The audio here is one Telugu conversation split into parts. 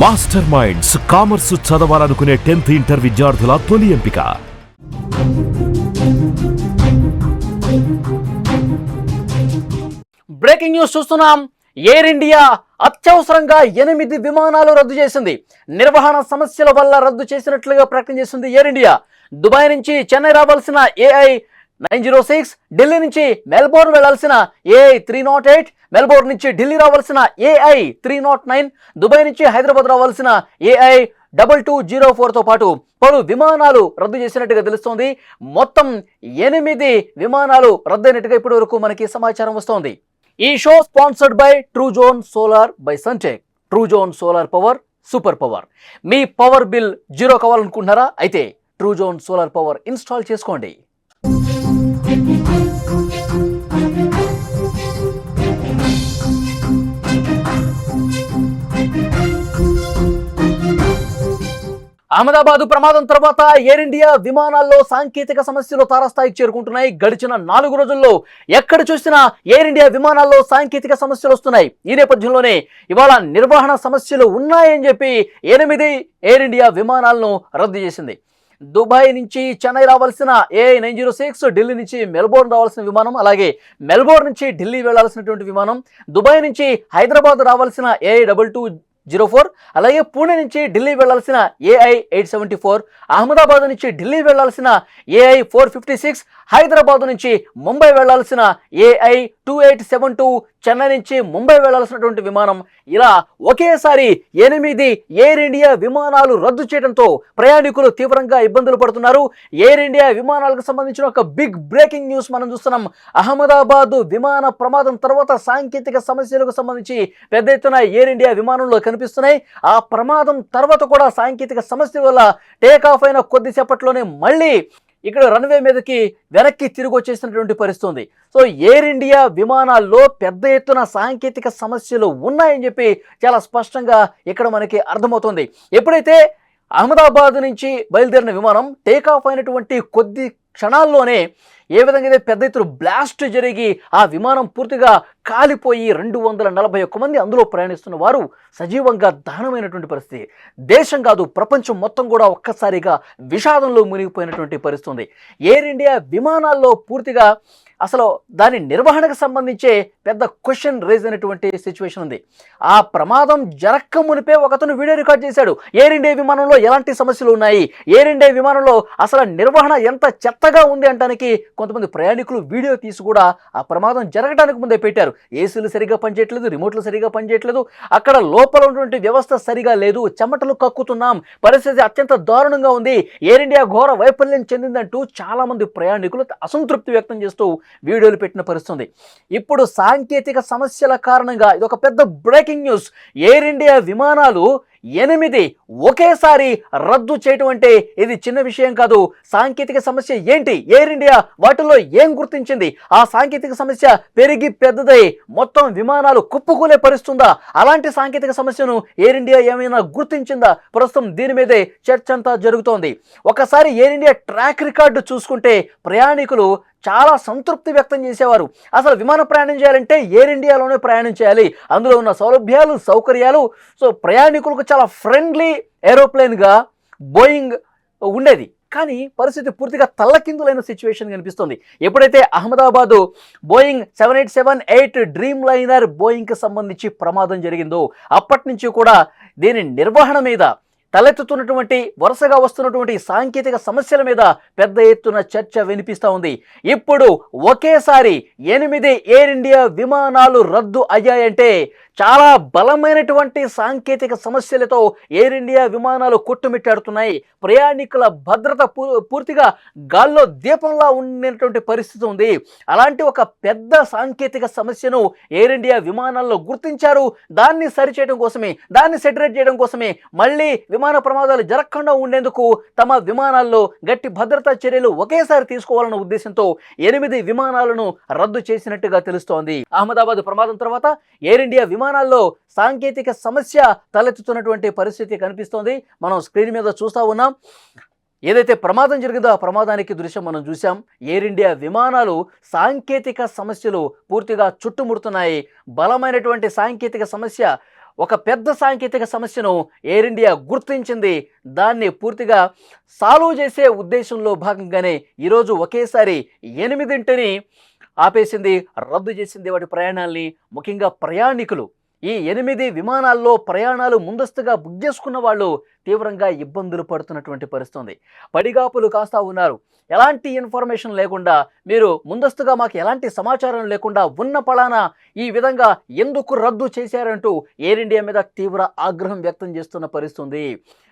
మాస్టర్ మైండ్స్ కామర్స్ చదవాలనుకునే టెన్త్ ఇంటర్ విద్యార్థుల తొలి ఎంపిక. బ్రేకింగ్ న్యూస్ చూస్తున్నాం. ఎయిర్ ఇండియా అత్యవసరంగా ఎనిమిది విమానాలు రద్దు చేసింది. నిర్వహణ సమస్యల వల్ల రద్దు చేసినట్లుగా ప్రకటన చేసింది ఎయిర్ ఇండియా. దుబాయ్ నుంచి చెన్నై రావాల్సిన AI nine zero six Delhi నుంచి మెల్బోర్న్ వెళ్ళాల్సిన AI three nought eight Melbourne నుంచి ఢిల్లీ రావాల్సిన AI three nought nine Dubai నుంచి హైదరాబాద్ రావాల్సిన ఏఐ డబల్ టూ జీరో ఫోర్తో పాటు పలు విమానాలు రద్దు చేసినట్టుగా తెలుస్తోంది. మొత్తం ఎనిమిది విమానాలు రద్దయినట్టుగా ఇప్పటి వరకు మనకి సమాచారం వస్తోంది. ఈ show sponsored by True Zone solar by Suntech TrueZone solar power super power me power bill zero కావాలనుకుంటున్నారా? అయితే True Zone solar power install చేసుకోండి. అహ్మదాబాదు ప్రమాదం తర్వాత ఎయిర్ ఇండియా విమానాల్లో సాంకేతిక సమస్యలు తారస్థాయికి చేరుకుంటున్నాయి. గడిచిన నాలుగు రోజుల్లో ఎక్కడ చూసినా ఎయిర్ ఇండియా విమానాల్లో సాంకేతిక సమస్యలు వస్తున్నాయి. ఈ నేపథ్యంలోనే ఇవాళ నిర్వహణ సమస్యలు ఉన్నాయని చెప్పి ఎనిమిది ఎయిర్ ఇండియా విమానాలను రద్దు చేసింది. దుబాయ్ నుంచి చెన్నై రావాల్సిన A nine zero six Delhi నుంచి మెల్బోర్న్ రావాల్సిన విమానం అలాగే మెల్బోర్న్ నుంచి ఢిల్లీ వెళ్ళాల్సినటువంటి విమానం దుబాయ్ నుంచి హైదరాబాద్ రావాల్సిన A double two zero four అలాగే పూణే నుంచి ఢిల్లీ వెళ్ళాల్సిన A I eight seventy four Ahmedabad నుంచి ఢిల్లీ వెళ్ళాల్సిన A I four fifty six Hyderabad నుంచి ముంబై వెళ్ళాల్సిన A I two eight seven two Chennai నుంచి ముంబై వెళ్ళాల్సినటువంటి విమానం ఇలా ఒకేసారి ఎనిమిది ఎయిర్ ఇండియా విమానాలు రద్దు చేయడంతో ప్రయాణికులు తీవ్రంగా ఇబ్బందులు పడుతున్నారు. ఎయిర్ ఇండియా విమానాలకు సంబంధించిన ఒక బిగ్ బ్రేకింగ్ న్యూస్ మనం చూస్తున్నాం. అహ్మదాబాద్ విమాన ప్రమాదం తర్వాత సాంకేతిక సమస్యలకు సంబంధించి పెద్ద ఎత్తున ఎయిర్ ఇండియా విమానంలో కనిపిస్తున్నాయి. ఆ ప్రమాదం తర్వాత కూడా సాంకేతిక సమస్య వల్ల టేక్ ఆఫ్ అయిన కొద్దిసేపట్లోనే మళ్ళీ ఇక్కడ రన్వే మీదకి వెనక్కి తిరిగి వచ్చేసినటువంటి పరిస్థితి ఉంది సో ఎయిర్ ఇండియా విమానాల్లో పెద్ద ఎత్తున సాంకేతిక సమస్యలు ఉన్నాయని చెప్పి చాలా స్పష్టంగా ఇక్కడ మనకి అర్థమవుతుంది. ఎప్పుడైతే అహ్మదాబాద్ నుంచి బయలుదేరిన విమానం టేక్ ఆఫ్ అయినటువంటి కొద్ది క్షణాల్లోనే ఏ విధంగా అయితే పెద్ద ఎత్తున బ్లాస్ట్ జరిగి ఆ విమానం పూర్తిగా కాలిపోయి రెండు వందల నలభై ఒక్క మంది అందులో ప్రయాణిస్తున్న వారు సజీవంగా దహనమైనటువంటి పరిస్థితి. దేశం కాదు ప్రపంచం మొత్తం కూడా ఒక్కసారిగా విషాదంలో మునిగిపోయినటువంటి పరిస్థితి ఉంది. ఎయిర్ ఇండియా విమానాల్లో పూర్తిగా అసలు దాని నిర్వహణకు సంబంధించే పెద్ద క్వశ్చన్ రేజ్ అయినటువంటి సిచ్యువేషన్ ఉంది. ఆ ప్రమాదం జరక్క మునిపే ఒకతను వీడియో రికార్డ్ చేశాడు. ఎయిర్ ఇండియా విమానంలో ఎలాంటి సమస్యలు ఉన్నాయి? ఎయిర్ ఇండియా విమానంలో అసలు నిర్వహణ ఎంత చెత్తగా ఉంది అంటానికి కొంతమంది ప్రయాణికులు వీడియో తీసి కూడా ఆ ప్రమాదం జరగడానికి ముందే పెట్టారు. ఏసీలు సరిగా పనిచేయట్లేదు రిమోట్లు సరిగా పనిచేయట్లేదు అక్కడ లోపల ఉన్నటువంటి వ్యవస్థ సరిగా లేదు చెమటలు కక్కుతున్నాం పరిస్థితి అత్యంత దారుణంగా ఉంది. ఎయిర్ ఇండియా ఘోర వైఫల్యం చెందిందంటూ చాలామంది ప్రయాణికులు అసంతృప్తి వ్యక్తం చేస్తూ వీడియోలు పెట్టిన పరిస్థితుంది. ఇప్పుడు సాంకేతిక సమస్యల కారణంగా ఇది ఒక పెద్ద బ్రేకింగ్ న్యూస్. ఎయిర్ ఇండియా విమానాలు ఎనిమిది ఒకేసారి రద్దు చేయటం అంటే ఇది చిన్న విషయం కాదు. సాంకేతిక సమస్య ఏంటి? ఎయిర్ ఇండియా వాటిల్లో ఏం గుర్తించింది? ఆ సాంకేతిక సమస్య పెరిగి పెద్దదై మొత్తం విమానాలు కుప్పుకూలే పరిస్తుందా అలాంటి సాంకేతిక సమస్యను ఎయిర్ ఇండియా ఏమైనా గుర్తించిందా? ప్రస్తుతం దీని మీదే చర్చ అంతా జరుగుతోంది. ఒకసారి ఎయిర్ ఇండియా ట్రాక్ రికార్డు చూసుకుంటే ప్రయాణికులు చాలా సంతృప్తి వ్యక్తం చేసేవారు. అసలు విమాన ప్రయాణం చేయాలంటే ఎయిర్ ఇండియాలోనే ప్రయాణం చేయాలి. అందులో ఉన్న సౌలభ్యాలు సౌకర్యాలు సో ప్రయాణికులకు చాలా ఫ్రెండ్లీ ఏరోప్లేన్గా బోయింగ్ ఉండేది. కానీ పరిస్థితి పూర్తిగా తల్లకిందులైన సిచ్యువేషన్ కనిపిస్తుంది. ఎప్పుడైతే Ahmedabad Boeing seven eight seven eight Dreamliner బోయింగ్కి సంబంధించి ప్రమాదం జరిగిందో అప్పటి నుంచి కూడా దీని నిర్వహణ మీద తలెత్తుతున్నటువంటి వరుసగా వస్తున్నటువంటి సాంకేతిక సమస్యల మీద పెద్ద ఎత్తున చర్చ వినిపిస్తూ ఉంది. ఇప్పుడు ఒకేసారి ఎనిమిది ఎయిర్ ఇండియా విమానాలు రద్దు అయ్యాయంటే చాలా బలమైనటువంటి సాంకేతిక సమస్యలతో ఎయిర్ ఇండియా విమానాలు కొట్టుమిట్టాడుతున్నాయి. ప్రయాణికుల భద్రత పూర్తిగా గాల్లో దీపంలా ఉండేటువంటి పరిస్థితి ఉంది. అలాంటి ఒక పెద్ద సాంకేతిక సమస్యను ఎయిర్ ఇండియా విమానాల్లో గుర్తించారు. దాన్ని సరిచేయడం కోసమే దాన్ని సెటరేట్ చేయడం కోసమే మళ్ళీ విమాన ప్రమాదాలు జరగకుండా ఉండేందుకు తమ విమానాల్లో గట్టి భద్రతా చర్యలు ఒకేసారి తీసుకోవాలన్న ఉద్దేశంతో ఎనిమిది విమానాలను రద్దు చేసినట్టుగా తెలుస్తోంది. అహ్మదాబాద్ ప్రమాదం తర్వాత ఎయిర్ ఇండియా విమానాల్లో సాంకేతిక సమస్య తలెత్తుతున్నటువంటి పరిస్థితి కనిపిస్తోంది. మనం స్క్రీన్ మీద చూస్తూ ఉన్నాం. ఏదైతే ప్రమాదం జరిగిందో ఆ ప్రమాదానికి దృశ్యం మనం చూసాం ఎయిర్ ఇండియా విమానాలు సాంకేతిక సమస్యలు పూర్తిగా చుట్టుముడుతున్నాయి. బలమైనటువంటి సాంకేతిక సమస్య ఒక పెద్ద సాంకేతిక సమస్యను ఎయిర్ ఇండియా గుర్తించింది. దాన్ని పూర్తిగా సాల్వ్ చేసే ఉద్దేశంలో భాగంగానే ఈరోజు ఒకేసారి ఎనిమిదింటిని ఆపేసింది రద్దు చేసింది వాటి ప్రయాణాల్ని ముఖ్యంగా ప్రయాణికులు. ఈ ఎనిమిది విమానాల్లో ప్రయాణాలు ముందస్తుగా బుక్ చేసుకున్న వాళ్ళు తీవ్రంగా ఇబ్బందులు పడుతున్నటువంటి పరిస్థితుంది. పడిగాపులు కాస్తా ఉన్నారు. ఎలాంటి ఇన్ఫర్మేషన్ లేకుండా మీరు ముందస్తుగా మాకు ఎలాంటి సమాచారం లేకుండా ఉన్న పలానా ఈ విధంగా ఎందుకు రద్దు చేశారంటూ ఎయిర్ ఇండియా మీద తీవ్ర ఆగ్రహం వ్యక్తం చేస్తున్న పరిస్థితుంది.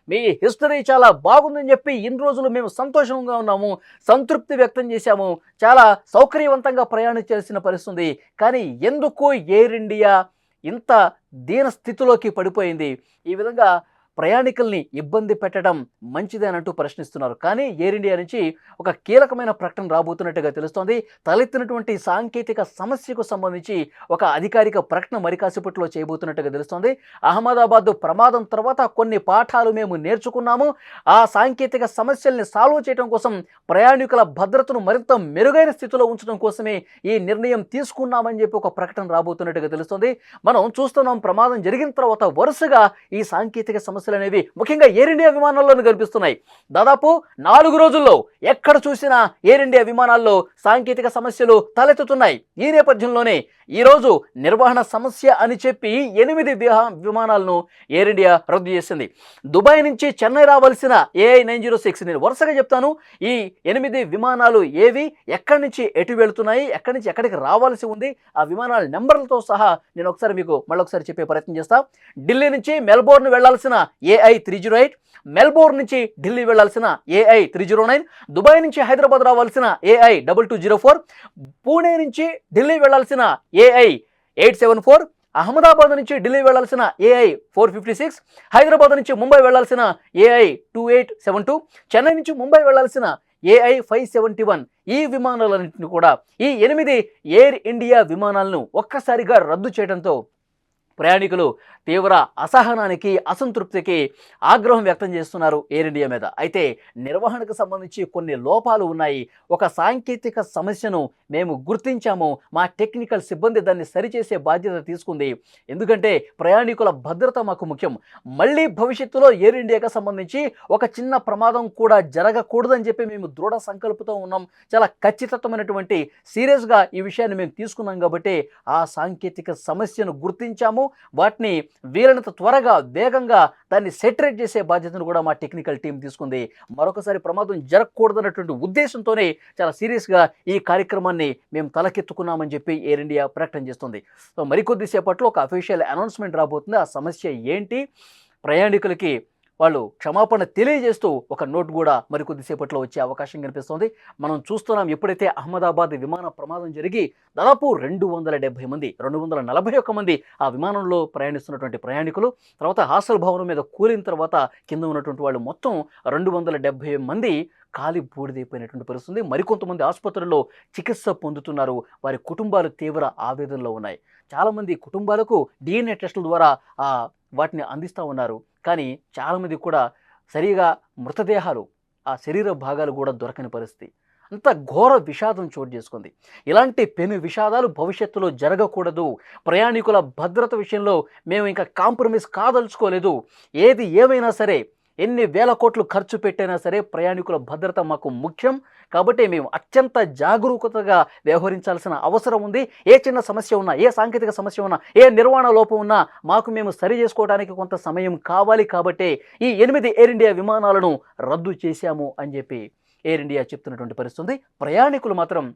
మీ హిస్టరీ చాలా బాగుందని చెప్పి ఇన్ని రోజులు మేము సంతోషంగా ఉన్నాము సంతృప్తి వ్యక్తం చేశాము చాలా సౌకర్యవంతంగా ప్రయాణం చేసిన పరిస్థితుంది. కానీ ఎందుకు ఎయిర్ ఇండియా ఇంత దీన స్థితిలోకి పడిపోయింది. ఈ విధంగా ప్రయాణికుల్ని ఇబ్బంది పెట్టడం మంచిదేనంటూ ప్రశ్నిస్తున్నారు. కానీ ఎయిర్ ఇండియా నుంచి ఒక కీలకమైన ప్రకటన రాబోతున్నట్టుగా తెలుస్తోంది. తలెత్తినటువంటి సాంకేతిక సమస్యకు సంబంధించి ఒక అధికారిక ప్రకటన మరికాసిపట్లో చేయబోతున్నట్టుగా తెలుస్తోంది. అహ్మదాబాద్ ప్రమాదం తర్వాత కొన్ని పాఠాలు మేము నేర్చుకున్నాము. ఆ సాంకేతిక సమస్యల్ని సాల్వ్ చేయడం కోసం ప్రయాణికుల భద్రతను మరింత మెరుగైన స్థితిలో ఉంచడం కోసమే ఈ నిర్ణయం తీసుకున్నామని చెప్పి ఒక ప్రకటన రాబోతున్నట్టుగా తెలుస్తోంది. మనం చూస్తున్నాం ప్రమాదం జరిగిన తర్వాత వరుసగా ఈ సాంకేతిక సమస్య సమస్యలు అనేవి ముఖ్యంగా ఎయిర్ ఇండియా విమానాల్లోనూ కనిపిస్తున్నాయి. దాదాపు నాలుగు రోజుల్లో ఎక్కడ చూసినా ఎయిర్ ఇండియా విమానాల్లో సాంకేతిక సమస్యలు తలెత్తుతున్నాయి. ఈ నేపథ్యంలోనే ఈరోజు నిర్వహణ సమస్య అని చెప్పి ఎనిమిది విహా- విమానాలను ఎయిర్ ఇండియా రద్దు చేసింది. దుబాయ్ నుంచి చెన్నై రావాల్సిన ఏఐ నైన్ జీరో సిక్స్ నేను వరుసగా చెప్తాను. ఈ ఎనిమిది విమానాలు ఏవి ఎక్కడి నుంచి ఎటు వెళుతున్నాయి ఎక్కడి నుంచి ఎక్కడికి రావాల్సి ఉంది ఆ విమానాల నెంబర్లతో సహా నేను ఒకసారి మీకు మళ్ళొకసారి చెప్పే ప్రయత్నం చేస్తా. ఢిల్లీ నుంచి మెల్బోర్న్ వెళ్ళాల్సిన A I three zero eight Melbourne నుంచి ఢిల్లీ వెళ్ళాల్సిన A I three zero nine Dubai నుంచి హైదరాబాద్ రావాల్సిన A I double two zero four Pune నుంచి ఢిల్లీ వెళ్ళాల్సిన A I eight seven four Ahmedabad నుంచి ఢిల్లీ వెళ్ళాల్సిన A I four fifty six Hyderabad నుంచి ముంబై వెళ్ళాల్సిన A I two eight seven two Chennai నుంచి ముంబై వెళ్ళాల్సిన ఏఐ ఫైవ్ సెవెంటీ వన్ ఈ విమానాలన్నింటిని కూడా ఈ ఎనిమిది ఎయిర్ ఇండియా విమానాలను ఒక్కసారిగా రద్దు చేయడంతో ప్రయాణికులు తీవ్ర అసహనానికి అసంతృప్తికి ఆగ్రహం వ్యక్తం చేస్తున్నారు ఎయిర్ ఇండియా మీద. అయితే నిర్వహణకు సంబంధించి కొన్ని లోపాలు ఉన్నాయి. ఒక సాంకేతిక సమస్యను మేము గుర్తించాము. మా టెక్నికల్ సిబ్బంది దాన్ని సరిచేసే బాధ్యత తీసుకుంది. ఎందుకంటే ప్రయాణికుల భద్రత మాకు ముఖ్యం. మళ్ళీ భవిష్యత్తులో ఎయిర్ ఇండియాకి సంబంధించి ఒక చిన్న ప్రమాదం కూడా జరగకూడదని చెప్పి మేము దృఢ సంకల్పంతో ఉన్నాం. చాలా ఖచ్చితత్వమైనటువంటి సీరియస్గా ఈ విషయాన్ని మేము తీసుకున్నాం కాబట్టి ఆ సాంకేతిక సమస్యను గుర్తించాము. వాటిని వీలైనంత త్వరగా వేగంగా దాన్ని సెటరేట్ చేసే బాధ్యతను కూడా మా టెక్నికల్ టీం తీసుకుంది. మరొకసారి ప్రమాదం జరగకూడదన్నటువంటి ఉద్దేశంతోనే చాలా సీరియస్గా ఈ కార్యక్రమాన్ని మేము తలకెత్తుకున్నామని చెప్పి ఎయిర్ ఇండియా ప్రకటన చేస్తుంది. సో మరికొద్దిసేపట్లో ఒక అఫీషియల్ అనౌన్స్మెంట్ రాబోతుంది. ఆ సమస్య ఏంటి? ప్రయాణికులకి వాళ్ళు క్షమాపణ తెలియజేస్తూ ఒక నోట్ కూడా మరికొద్దిసేపట్లో వచ్చే అవకాశం కనిపిస్తోంది. మనం చూస్తున్నాం ఎప్పుడైతే అహ్మదాబాద్ విమాన ప్రమాదం జరిగి దాదాపు రెండు వందల డెబ్బై మంది రెండు వందల నలభై ఒక్క మంది ఆ విమానంలో ప్రయాణిస్తున్నటువంటి ప్రయాణికులు తర్వాత హాస్టల్ భవనం మీద కూలిన తర్వాత కింద ఉన్నటువంటి వాళ్ళు మొత్తం రెండు వందల డెబ్బై మంది కాలి బూడిదైపోయినటువంటి పరిస్థితుంది. మరికొంతమంది ఆసుపత్రుల్లో చికిత్స పొందుతున్నారు. వారి కుటుంబాలు తీవ్ర ఆవేదనలో ఉన్నాయి. చాలామంది కుటుంబాలకు డిఎన్ఏ టెస్టుల ద్వారా వాటిని అందిస్తూ ఉన్నారు. కానీ చాలామంది కూడా సరిగా మృతదేహాలు ఆ శరీర భాగాలు కూడా దొరకని పరిస్థితి. అంత ఘోర విషాదం చోటు చేసుకుంది. ఇలాంటి పెను విషాదాలు భవిష్యత్తులో జరగకూడదు. ప్రయాణికుల భద్రత విషయంలో మేము ఇంకా కాంప్రమైజ్ కాదలుచుకోలేదు. ఏది ఏమైనా సరే ఎన్ని వేల కోట్లు ఖర్చు పెట్టైనా సరే ప్రయాణికుల భద్రత మాకు ముఖ్యం. కాబట్టి మేము అత్యంత జాగరూకతగా వ్యవహరించాల్సిన అవసరం ఉంది. ఏ చిన్న సమస్య ఉన్నా ఏ సాంకేతిక సమస్య ఉన్నా ఏ నిర్వహణ లోపం ఉన్నా మాకు మేము సరి చేసుకోవడానికి కొంత సమయం కావాలి కాబట్టి ఈ ఎనిమిది ఎయిర్ ఇండియా విమానాలను రద్దు చేశాము అని చెప్పి ఎయిర్ ఇండియా చెప్తున్నటువంటి పరిస్థితి ప్రయాణికులు మాత్రం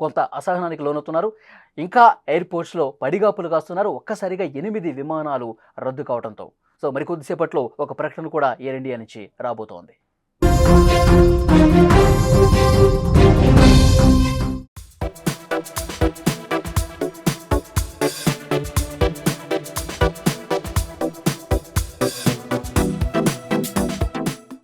కొంత అసహనానికి లోనవుతున్నారు. ఇంకా ఎయిర్పోర్ట్స్లో పడిగాపులు కాస్తున్నారు. ఒక్కసారిగా ఎనిమిది విమానాలు రద్దు కావడంతో సో మరికొద్దిసేపట్లో ఒక ప్రకటన కూడా ఎయిర్ ఇండియా నుంచి రాబోతోంది.